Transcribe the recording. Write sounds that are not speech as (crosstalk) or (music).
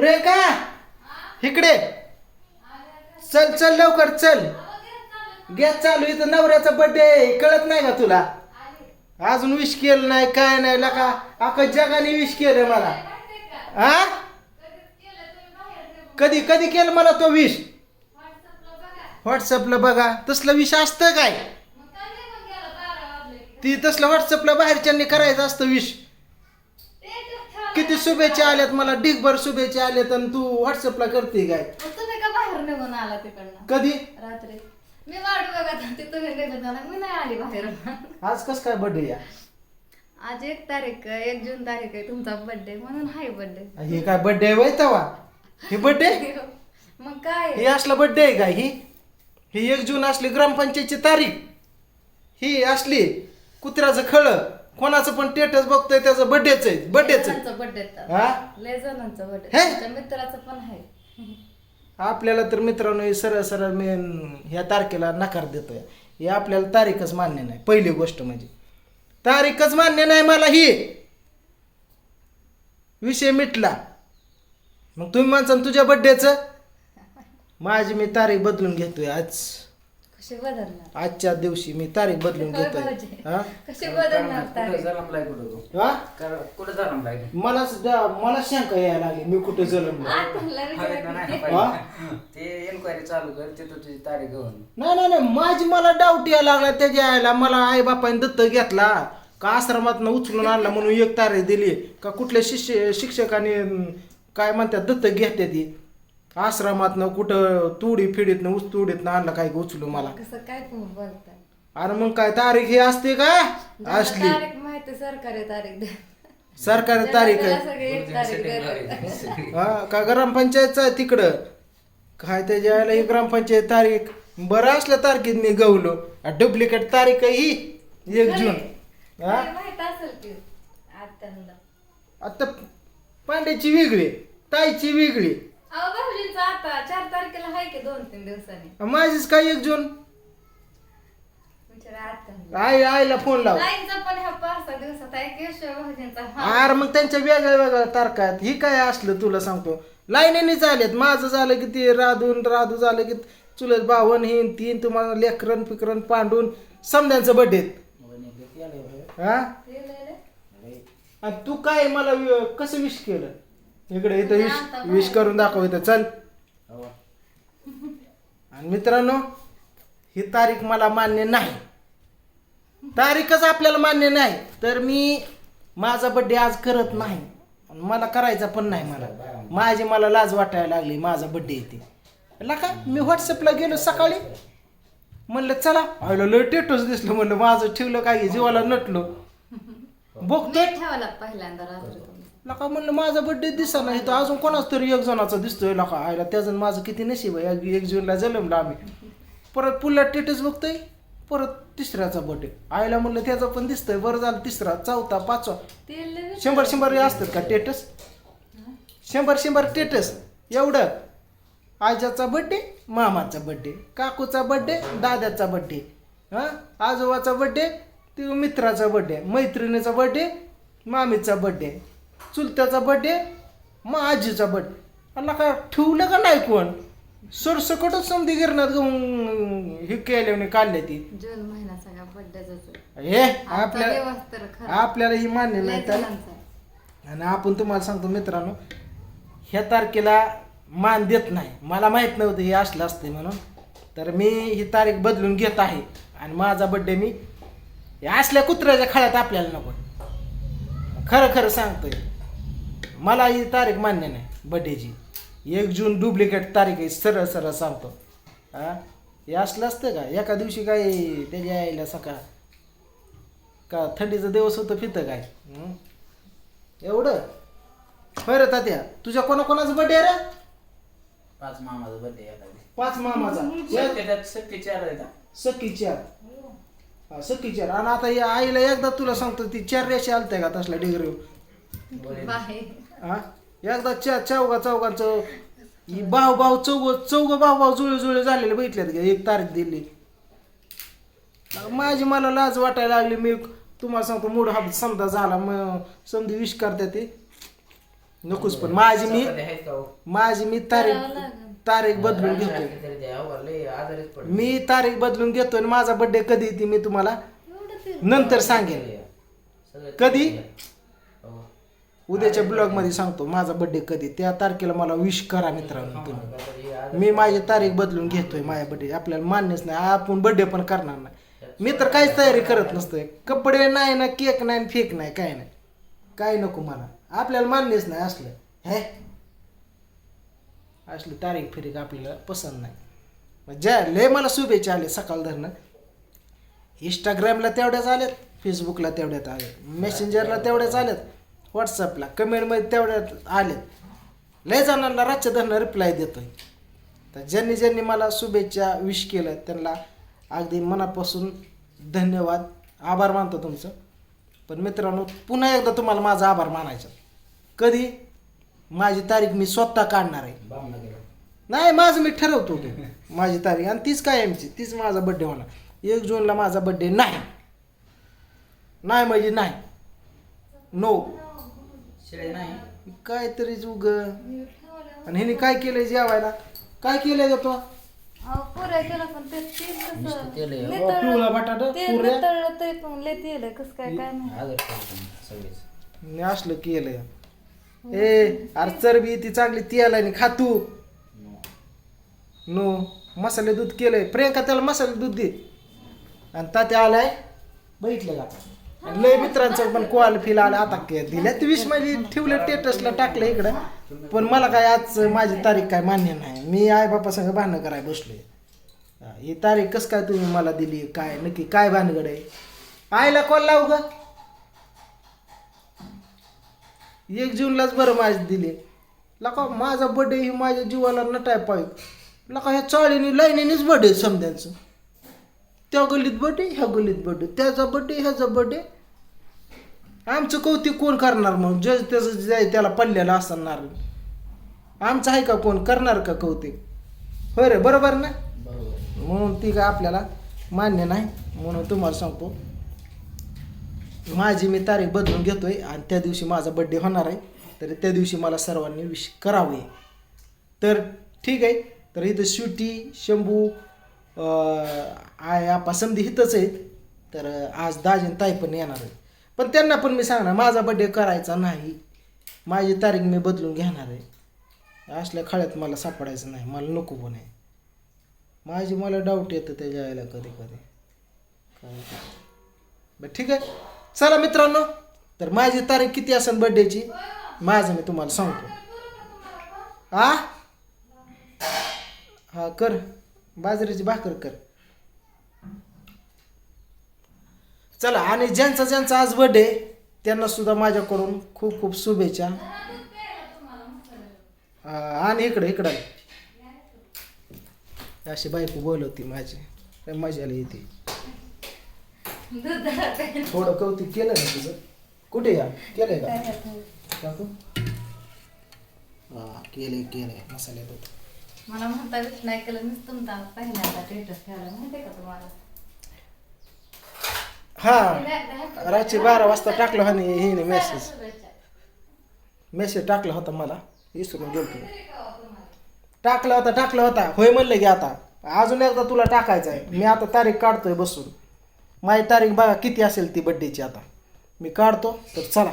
प्रियंका इकडे. चल चल लवकर चल. गॅस चालू इथं नवऱ्याचा बड्डे कळत नाही का तुला? अजून विश केलं नाही काय नाही. लका अख्खा जगाने विश केलं मला. हा कधी कधी केलं मला तो विश व्हॉट्सअपला बघा. तसलं विष असतं काय? ती तसलं व्हॉट्सअपला बाहेरच्यांनी करायचं असतं विश किती शुभेच्छा आल्यात मला ढिगभर शुभेच्छा आल्यात आणि तू व्हॉट्सअपला करते काय? मग तुम्ही का बाहेर निघून आला तिकडनं? कधी? रात्री. मी वाट बघत होते तुम्ही निघून आला मी नाही आली बाहेर. आज कस काय बर्थडे या? आज एक तारीख आहे, एक जून तारीख आहे तुमचा बर्थडे म्हणून हाय बर्थडे हे काय बर्थडे वय तवा? हे बर्थडे (laughs) मग काय हे असला बर्थडे आहे काय ही? ही एक जून असली ग्रामपंचायतची तारीख. ही असली कुत्र्याचं खळ. कोणाचं पण टेटस बघतोय त्याचं बर्थडेच आहे बर्थडेच जणांचा बर्थडे हा? लय जणांचा हे? मित्राचा पण आहे. आपल्याला तर मित्रांनो हे सरळ सरळ मी ह्या तारखेला नकार देतोय. हे आपल्याला तारीखच मान्य नाही पहिली गोष्ट म्हणजे. तारीखच मान्य नाही मला ही. विषय मिटला. मग तुम्ही म्हणता ना तुझ्या बड्डेचं माझी मी तारीख बदलून घेतोय आज. बदलणार आजच्या दिवशी मी तारीख बदलून घेतोय. हा? बदलणार कुठं तारीख जन्मलाय कुठं तू हा? कर- कुठं जन्मलाय मला सुद्धा मला शंका यायला लागली मी कुठे विचारा किती? हा? पाहिजे. (laughs) ते एन्क्वायरी चालू कर तिथं तुझी तारीख घेऊन नाही नाही नाही माझी मला डाऊट यायला लागला त्याच्या आईला मला आई बापाने दत्त घेतला का आश्रमात उचलून आणला म्हणून एक तारीख दिली का कुठल्या शिष्य शिक्षकाने अं, काय म्हणतात दत्तक घेते ती आश्रमात कुठं तुडी फिडीत ऊस तुडीत आणला काय उचलू मला? कसं काय तुम्ही बोलताय? अरे मग काय तारीख ही असते का? असली. तारीख माहिती सरकारी तारीख द्या. सरकारी तारीख त्याला आहे. सगळे एक तारीख देतात. हा का ग्रामपंचायतचं आहे तिकडं? काय त्याच्या आईला ही ग्रामपंचायत तारीख? बरं असल्या तारखेत मी गवलो. डुप्लिकेट तारीख आहे ही. एक जून. हा? खरी माहीत असेल की आत्यांना. आता पांड्याची वेगळी ताईची वेगळी आता चार तारखेला आहे की दोन तीन दिवसांनी? माझीच काय एक जून? विचारा आई आईला फोन लाव. लाईनचा पण ह्या पाच सहा दिवसात आहे केशव भाऊजींचा हा. अरे मग त्यांच्या वेगळ्या वेगळ्या तारखा आहेत ही काय असलं तुला सांगतो. लाईनीने चालेत. माझं झालं की ते राधून राधू झालं की चुलत बावन हिन तीन तुम्हाला लेकरन पिकरन पांडून समद्यांचं बड्डे हा? ते लय लय. आणि तू काय मला वि- कसं विश केलं? इकडे इथं विश विश करून दाखव इथं. चल. आणि मित्रांनो ही तारीख मला मान्य नाही. तारीखच आपल्याला मान्य नाही तर मी माझा बड्डे आज करत नाही. मला करायचा पण नाही मला. माझी मला लाज वाटायला लागली माझा बड्डे येते का? मी व्हॉट्सअपला गेलो सकाळी. म्हणलं चला. आयला लय टेटस दिसलं म्हणलं माझं ठेवलं काय जीवाला नटलो. (laughs) बघतोय. मी ठेवला पहिल्यांदा रात्री. लका म्हणलं माझा बर्थडे दिसा नाही तर अजून कोणाच तरी एक जणाचा दिसतोय लका आयला त्याजण माझं किती नशीब आहे. एक- एक जूनला म्हणलं आम्ही. परत पुढला टेटस बघतोय परत तिसऱ्याचा बर्थडे आईला म्हणलं त्याचा पण दिसतोय. बरं झालं तिसरा चौथा पाचवा. ते शंभर शंभर असतात का टेटस शंभर शंभर टेटस एवढं. आजाचा बड्डे मामाचा बड्डे काकूचा बड्डे दादाचा बड्डे हां? आजोबाचा बड्डे ते मित्राचा बड्डे मैत्रिणीचा बड्डे मामीचा बड्डे चुलत्याचा बड्डे मग आजीचा बड्डे अल्ला का ठेवलं का नाही कोण? सरसकटच समधी गिरणात घेऊन हे केल्याने काढले ती. जून महिना सगळा बर्थडेचा हे आपल्या दिवस तर खरं. आपल्याला ही मान्य नाही तर. आणि आपण तुम्हाला सांगतो मित्रांनो ह्या तारखेला मान देत नाही. मला माहीत नव्हतं हे असलं असते म्हणून. तर मी ही तारीख बदलून घेत आहे. आणि माझा बड्डे मी असल्या कुत्र्याच्या खळ्यात आपल्याला नको. खरं खरं सांगतोय. मला ही तारीख मान्य नाही बड्डेची एक जून डुप्लिकेट तारीख आहे सरळ सरळ सांगतो. हा? हे असलं असतं का? एका दिवशी काय त्याच्या यायला सकाळ का थंडीचा दिवस होतं फितं काय? हं? एवढं? होय रे तात्या तुझ्या कोणाकोणाचा बड्डे आहे रे? पाच मामाचा बर्थडे आता. पाच मामाचा. त्याच्यात सख्खे चार हा. सखी चार हा सखी चार आणि आता या आईला एकदा तुला सांगतो ती चार रेषा आलत्या का तसल्या डिग्री हा? एकदा चा चौगा चौगांचं ही भाऊ भाऊ चौग चौग भाऊ भाऊ जुळे जुळे झालेले बघितल्यात का? एक तारीख दिली. माझी मला लाज वाटायला लागली. मी तुम्हाला सांगतो मूड हा समजा झाला. मग समधी विश करते ते. नकोच पण माझी मी हो? माझी मी तारीख. तारीख बदलून पडले. मी तारीख बदलून घेतोय आणि माझा बर्थडे कधी येते मी तुम्हाला ते- नंतर सांगेन. कधी? उद्याच्या ब्लॉगमध्ये सांगतो माझा बर्थडे कधी? त्या तारखेला मला विश करा मित्रांनो तुम्ही. मी माझी तारीख बदलून घेतोय माझ्या बर्थडे आपल्याला मान्यच नाही. आपण बर्थडे पण करणार नाही. मी तर काहीच तयारी करत नसतोय. कपडे नाही ना केक नाही फेक नाही काय नाही. काय नको मला. आपल्याला मान्यच नाही असलं. हे? असली तारीख फिरीक आपल्याला पसंत नाही. ज्या लय मला शुभेच्छा आले सकाळ धरणं. इंस्टाग्रामला तेवढ्याच आल्यात फेसबुकला तेवढ्यात आल्यात. मेसेंजरला तेवढ्याच आल्यात. व्हॉट्सअपला कमेंटमध्ये तेवढ्यात आलेत लय जणांना राज्यधनला रिप्लाय देतोय. तर ज्यांनी ज्यांनी मला शुभेच्छा विश केलं त्यांना अगदी मनापासून धन्यवाद. आभार मानतो तुमचं. पण मित्रांनो पुन्हा एकदा तुम्हाला माझा आभार मानायचा. कधी? माझी तारीख मी स्वतः काढणार आहे. नाही माझं मी ठरवतो की माझी तारीख. आणि तीच काय आमची तीच माझा बड्डे होणार. एक जूनला माझा बड्डे नाही. नाही म्हणजे नाही. नो नाही. काहीतरीच उग आणि ह्याने काय केलंय जेवायला? काय केलंय ग तो? अहो, पुऱ्या केलं पण ते तेल कसं- नुसतं तेल आहे. नितळलं- पिवळा बटाटा, तेल पुऱ्या. नितळलं तरी पण लय तेल आहे कसं काय काय नाही. आजारी पडले सगळेच. मी असलं केलंय. ए अरे चरबी ती चांगली तेल आणि खातू नो. मसाले दूध केलंय. प्रियंका त्याला मसाले दूध दे. आणि तात्या आलाय. बघितलं का? आणि लय मित्रांचं पण कॉल फिल आला. आता के दिल्यात ते वीस माझी ठेवलं टेटसला टाकलं इकडं. पण मला काय आज माझी तारीख काय मान्य नाही. मी आई बापा संग भांडणं आहे बसलोय. हा, ही तारीख कस काय तुम्ही मला दिली? काय नक्की काय भानगड आहे? आईला कॉल लावू का? एक जूनलाच बरं माझी दिली. लका माझा बर्थडे ही माझ्या जीवाला नटाय पाहिजे. लका ह्या चाळीने लाईनीनेच बर्थडे समजायचं. त्या गल्लीत बर्थडे ह्या गल्लीत बर्थडे त्याचा बर्थडे ह्याचा बर्थडे आमचं कौतिक कोण करणार मग? ज त्याचं जे त्याला पडलेलं असणार. आमचं आहे का कोण? करणार का कौतिक? होय रे बरोबर ना? बरोबर म्हणून ती काय आपल्याला मान्य नाही म्हणून तुम्हाला सांगतो. माझी मी तारीख बदलून घेतोय आणि त्या दिवशी माझा बड्डे होणार आहे. तर त्या दिवशी मला सर्वांनी विश करावे. तर ठीक आहे. तर इथं श्युटी शंभू आय आपा समधी इथंच आहेत. तर आज दाजीन ताई पण येणार आहेत. पण त्यांना पण मी सांगणार माझा बड्डे करायचा नाही. माझी तारीख मी बदलून घेणार आहे. असल्या खळ्यात मला सापडायचं नाही मला नको पण आहे माझी मला डाऊट येतं त्याच्या यायला कधी कधी. काय बरं ठीक आहे. चला मित्रांनो तर माझी तारीख किती असेल बड्डेची माझं मी तुम्हाला सांगतो. आ? हा कर. बाजरीची भाकर कर. चला आणि ज्यांचा ज्यांचा आज बर्थडे त्यांना सुद्धा माझ्याकडून खूप खूप शुभेच्छा. आणि इकडे इकडं. अशी बायको बोलवती माझी. मजाला येते थोडं कौतुक केलं ना तुझं? कुठे या केलंय का? काकू? हा केलंय केलंय. मसाले दूध मला म्हणता विष नाही केलं मीच तुमचा पहिल्यांदा स्टेटस ठेवला. माहितीये का तुम्हाला? हा रात्री बारा वाजता टाकलं हा हिने मेसेज मेसेज टाकला होता मला. विसरून गेलो टाकला होता टाकला होता. होय म्हणलं की आता. अजून एकदा तुला टाकायचं आहे मी आता तारीख काढतोय बसून. माझी तारीख बघा किती असेल ती बड्डेची आता. मी काढतो तर चला.